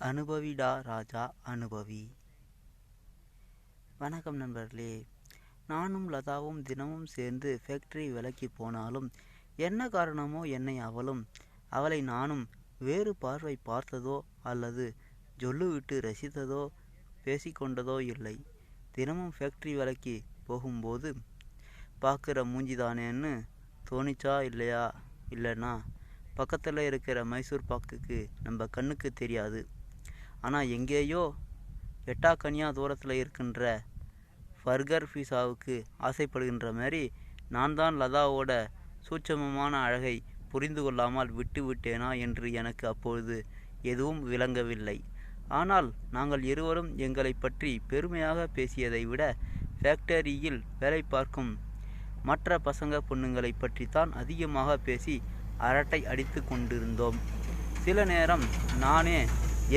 அனுபவிடா ராஜா அனுபவி. வணக்கம் நண்பர்களே. நானும் லதாவும் தினமும் சேர்ந்து ஃபேக்டரி விலக்கி போனாலும் என்ன காரணமோ என்னை அவளும் அவளை நானும் வேறு பார்வை பார்த்ததோ அல்லது ஜொல்லுவிட்டு ரசித்ததோ பேசிக்கொண்டதோ இல்லை. தினமும் ஃபேக்டரி விலக்கி போகும்போது பார்க்குற மூஞ்சிதானேன்னு தோணிச்சா இல்லையா இல்லைன்னா? பக்கத்தில் இருக்கிற மைசூர் பாக்குக்கு நம்ம கண்ணுக்கு தெரியாது. ஆனால் எங்கேயோ எட்டாக்கனியா தூரத்தில் இருக்கின்ற ஃபர்கர் பீஸாவுக்கு ஆசைப்படுகின்ற மாதிரி நான் தான் லதாவோட சூட்சமமான அழகை புரிந்து கொள்ளாமல் விட்டு விட்டேனா என்று எனக்கு அப்பொழுது எதுவும் விளங்கவில்லை. ஆனால் நாங்கள் இருவரும் எங்களை பற்றி பெருமையாக பேசியதை விட ஃபேக்டரியில் வேலை பார்க்கும் மற்ற பசங்க பொண்ணுங்களை பற்றித்தான் அதிகமாக பேசி அரட்டை அடித்து கொண்டிருந்தோம். சில நேரம் நானே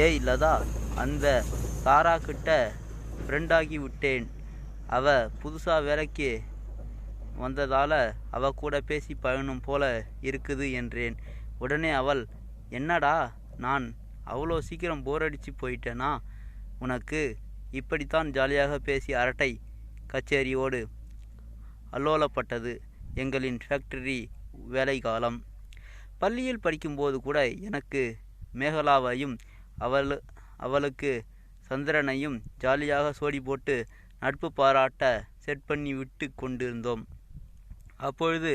ஏய் லதா அந்த சாரா கிட்ட ஃப்ரெண்டாகி விட்டேன். அவ புதுசாக வேலைக்கு வந்ததால் அவ கூட பேசி பழகணும் போல இருக்குது என்றேன். உடனே அவள் என்னடா நான் அவ்வளோ சீக்கிரம் போர் அடித்து போயிட்டேனா? உனக்கு இப்படித்தான் ஜாலியாக பேசி அரட்டை கச்சேரியோடு அல்லோலப்பட்டது எங்களின் ஃபேக்டரி வேலை காலம் பள்ளியில் படிக்கும்போது கூட எனக்கு மேகலாவையும் அவள் அவளுக்கு சந்திரனையும் ஜாலியாக சோடி போட்டு நட்பு பாராட்ட செட் பண்ணி விட்டு கொண்டிருந்தோம். அப்பொழுது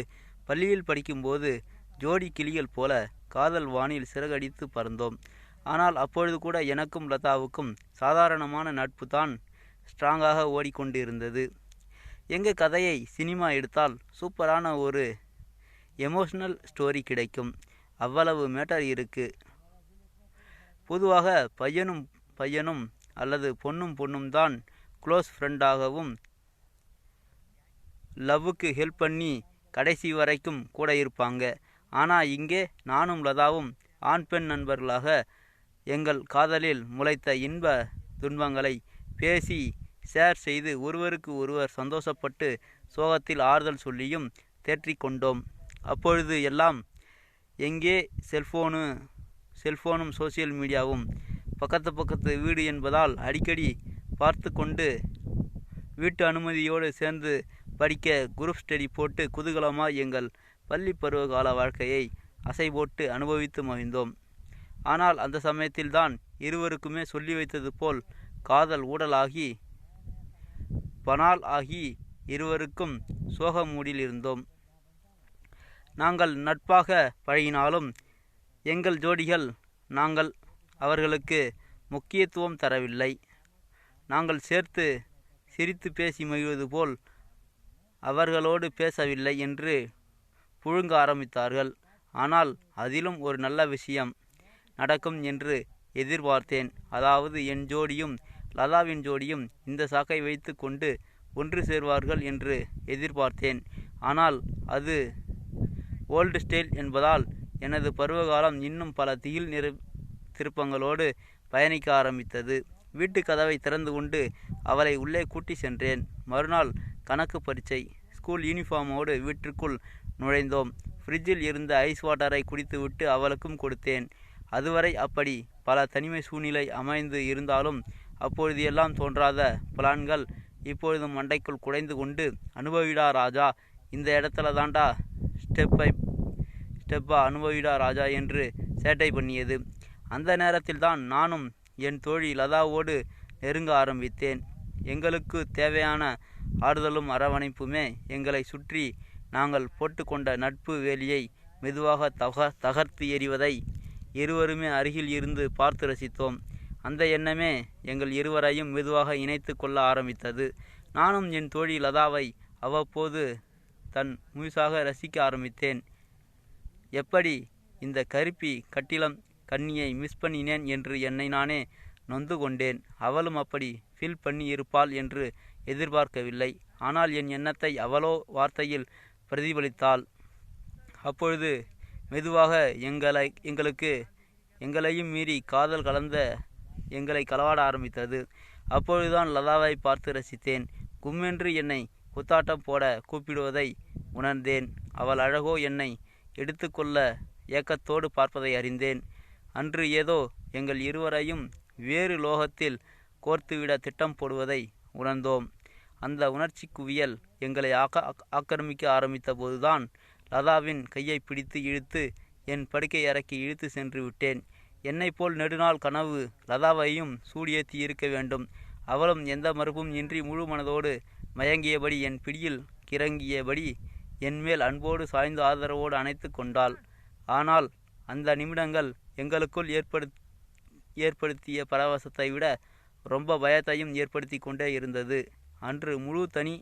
பள்ளியில் படிக்கும்போது ஜோடி கிளிகள் போல காதல் வானில் சிறகடித்து பறந்தோம். ஆனால் அப்பொழுது கூட எனக்கும் லதாவுக்கும் சாதாரணமான நட்பு தான் ஸ்ட்ராங்காக ஓடிக்கொண்டிருந்தது. எங்கள் கதையை சினிமா எடுத்தால் சூப்பரான ஒரு எமோஷ்னல் ஸ்டோரி கிடைக்கும். அவ்வளவு மேட்டர் இருக்குது பொதுவாக பையனும் பையனும் அல்லது பொண்ணும் பொண்ணும் தான் க்ளோஸ் ஃப்ரெண்டாகவும் லவ்வுக்கு ஹெல்ப் பண்ணி கடைசி வரைக்கும் கூட இருப்பாங்க. ஆனால் இங்கே நானும் லதாவும் ஆண் பெண் நண்பர்களாக எங்கள் காதலில் முளைத்த இன்ப துன்பங்களை பேசி ஷேர் செய்து ஒருவருக்கு ஒருவர் சந்தோஷப்பட்டு சோகத்தில் ஆறுதல் சொல்லியும் தேற்றிக்கொண்டோம். அப்பொழுது எல்லாம் எங்கே செல்ஃபோனு செல்ஃபோனும் சோசியல் மீடியாவும் பக்கத்து பக்கத்து வீடு என்பதால் அடிக்கடி பார்த்து கொண்டு வீட்டு அனுமதியோடு சேர்ந்து படிக்க குரூப் ஸ்டடி போட்டு குதூகலமாக எங்கள் பள்ளி பருவ கால வாழ்க்கையை அசை போட்டு அனுபவித்து மகிழ்ந்தோம். ஆனால் அந்த சமயத்தில்தான் இருவருக்குமே சொல்லி வைத்தது போல் காதல் ஊடலாகி பனால் ஆகி இருவருக்கும் சோக மூடில் இருந்தோம் நாங்கள் நட்பாக பழகினாலும் எங்கள் ஜோடிகள் நாங்கள் அவர்களுக்கு முக்கியத்துவம் தரவில்லை. நாங்கள் சேர்த்து சிரித்து பேசி மகிழ்வது போல் அவர்களோடு பேசவில்லை என்று புழுங்க ஆரம்பித்தார்கள். ஆனால் அதிலும் ஒரு நல்ல விஷயம் நடக்கும் என்று எதிர்பார்த்தேன். அதாவது என் ஜோடியும் லதாவின் ஜோடியும் இந்த சாக்கை வைத்து கொண்டு ஒன்று சேர்வார்கள் என்று எதிர்பார்த்தேன். ஆனால் அது ஓல்டு ஸ்டைல் என்பதால் எனது பருவகாலம் இன்னும் பல திகில் நிறு திருப்பங்களோடு பயணிக்க ஆரம்பித்தது. வீட்டு கதவை திறந்து கொண்டு அவளை உள்ளே கூட்டி சென்றேன். மறுநாள் கணக்கு பரீட்சை ஸ்கூல் யூனிஃபார்மோடு வீட்டிற்குள் நுழைந்தோம். ஃப்ரிட்ஜில் இருந்த ஐஸ் வாட்டரை குடித்துவிட்டு அவளுக்கும் கொடுத்தேன். அதுவரை அப்படி பல தனிமை சூழ்நிலை அமைந்து இருந்தாலும் அப்பொழுது எல்லாம் தோன்றாத பிளான்கள் இப்பொழுது மண்டைக்குள் குடைந்து கொண்டு அனுபவிடா ராஜா இந்த இடத்துல தாண்டா ஸ்டெப் பை ஸ்டெப்பா அனுபவிடா ராஜா என்று சேட்டை பண்ணியது. அந்த நேரத்தில் தான் நானும் என் தோழி லதாவோடு நெருங்க ஆரம்பித்தேன். எங்களுக்கு தேவையான ஆறுதலும் அரவணைப்புமே எங்களை சுற்றி நாங்கள் போட்டுக்கொண்ட நட்பு வேலியை மெதுவாக தக தகர்த்து எறிவதை இருவருமே அருகில் இருந்து பார்த்து ரசித்தோம். அந்த எண்ணமே எங்கள் இருவரையும் மெதுவாக இணைத்து கொள்ள ஆரம்பித்தது. நானும் என் தோழி லதாவை அவ்வப்போது தன் முழுசாக ரசிக்க ஆரம்பித்தேன். எப்படி இந்த கருப்பி கட்டிலம் கண்ணியை மிஸ் பண்ணினேன் என்று என்னை நானே நொந்து கொண்டேன். அவளும் அப்படி ஃபீல் பண்ணியிருப்பாள் என்று எதிர்பார்க்கவில்லை. ஆனால் என் எண்ணத்தை அவளோ வார்த்தையில் பிரதிபலித்தாள். அப்பொழுது மெதுவாக எங்களை எங்களுக்கு எங்களையும் மீறி காதல் கலந்த எங்களை களவாட ஆரம்பித்தது. அப்பொழுதுதான் லதாவை பார்த்து ரசித்தேன். கும்மென்று என்னை குத்தாட்டம் போட கூப்பிடுவதை உணர்ந்தேன். அவள் அழகோ என்னை எடுத்துக்கொள்ள ஏக்கத்தோடு பார்ப்பதை அறிந்தேன். அன்று ஏதோ எங்கள் இருவரையும் வேறு லோகத்தில் கோர்த்துவிட திட்டம் போடுவதை உணர்ந்தோம். அந்த உணர்ச்சி குவியல் எங்களை ஆக்க ஆக்கிரமிக்க ஆரம்பித்த போதுதான் லதாவின் கையை பிடித்து இழுத்து என் படுக்கை அறைக்கு இழுத்து சென்று விட்டேன். என்னை போல் நெடுநாள் கனவு லதாவையும் சூடியேத்தி இருக்க வேண்டும். அவளும் எந்த மறுப்பும் இன்றி முழு மனதோடு மயங்கியபடி என் பிடியில் கிறங்கியபடி என்மேல் அன்போடு சாய்ந்து ஆதரவோடு அணைத்து கொண்டாள். ஆனால் அந்த நிமிடங்கள் எங்களுக்குள் ஏற்படு ஏற்படுத்திய பரவசத்தை விட ரொம்ப பயத்தையும் ஏற்படுத்தி கொண்டே இருந்தது. அன்று முழு தனி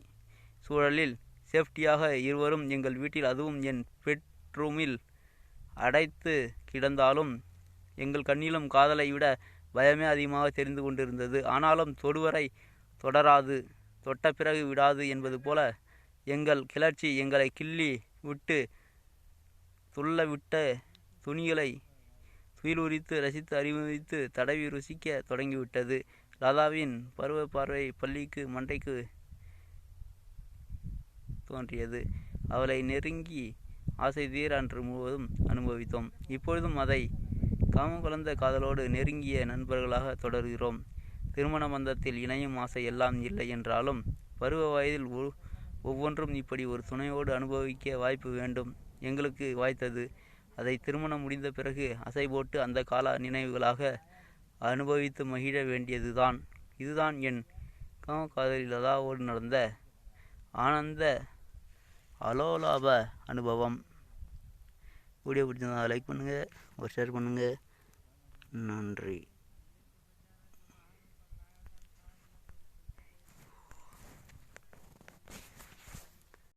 சூழலில் சேஃப்டியாக இருவரும் எங்கள் வீட்டில் அதுவும் என் பெட்ரூமில் அடைத்து கிடந்தாலும் எங்கள் கண்ணிலும் காதலை விட பயமே அதிகமாக தெரிந்து கொண்டிருந்தது. ஆனாலும் தொடுவரை தொடராது தொட்ட பிறகு விடாது என்பது போல எங்கள் கிளர்ச்சி எங்களை கிள்ளி விட்டு துள்ளவிட்ட துணிகளை துயிலுரித்து ரசித்து அறிவித்து தடவி ருசிக்க தொடங்கிவிட்டது. லதாவின் பருவ பார்வை பள்ளிக்கு மண்டைக்கு தோன்றியது. அவளை நெருங்கி ஆசை தீர அன்று முழுவதும் அனுபவித்தோம். இப்பொழுதும் அதை காமம் கலந்த காதலோடு நெருங்கிய நண்பர்களாக தொடர்கிறோம். திருமண பந்தத்தில் இணையும் ஆசை எல்லாம் இல்லை என்றாலும் பருவ வயதில் உ ஒவ்வொன்றும் இப்படி ஒரு துணையோடு அனுபவிக்க வாய்ப்பு வேண்டும். எங்களுக்கு வாய்த்தது. அதை திருமணம் முடிந்த பிறகு அசை போட்டு அந்த கால நினைவுகளாக அனுபவித்து மகிழ வேண்டியதுதான். இதுதான் என் காம காதலில் லதாவோடு நடந்த ஆனந்த அலோலாப அனுபவம். வீடியோ பிடிச்சிருந்தா லைக் பண்ணுங்கள் ஒரு ஷேர் பண்ணுங்கள் நன்றி.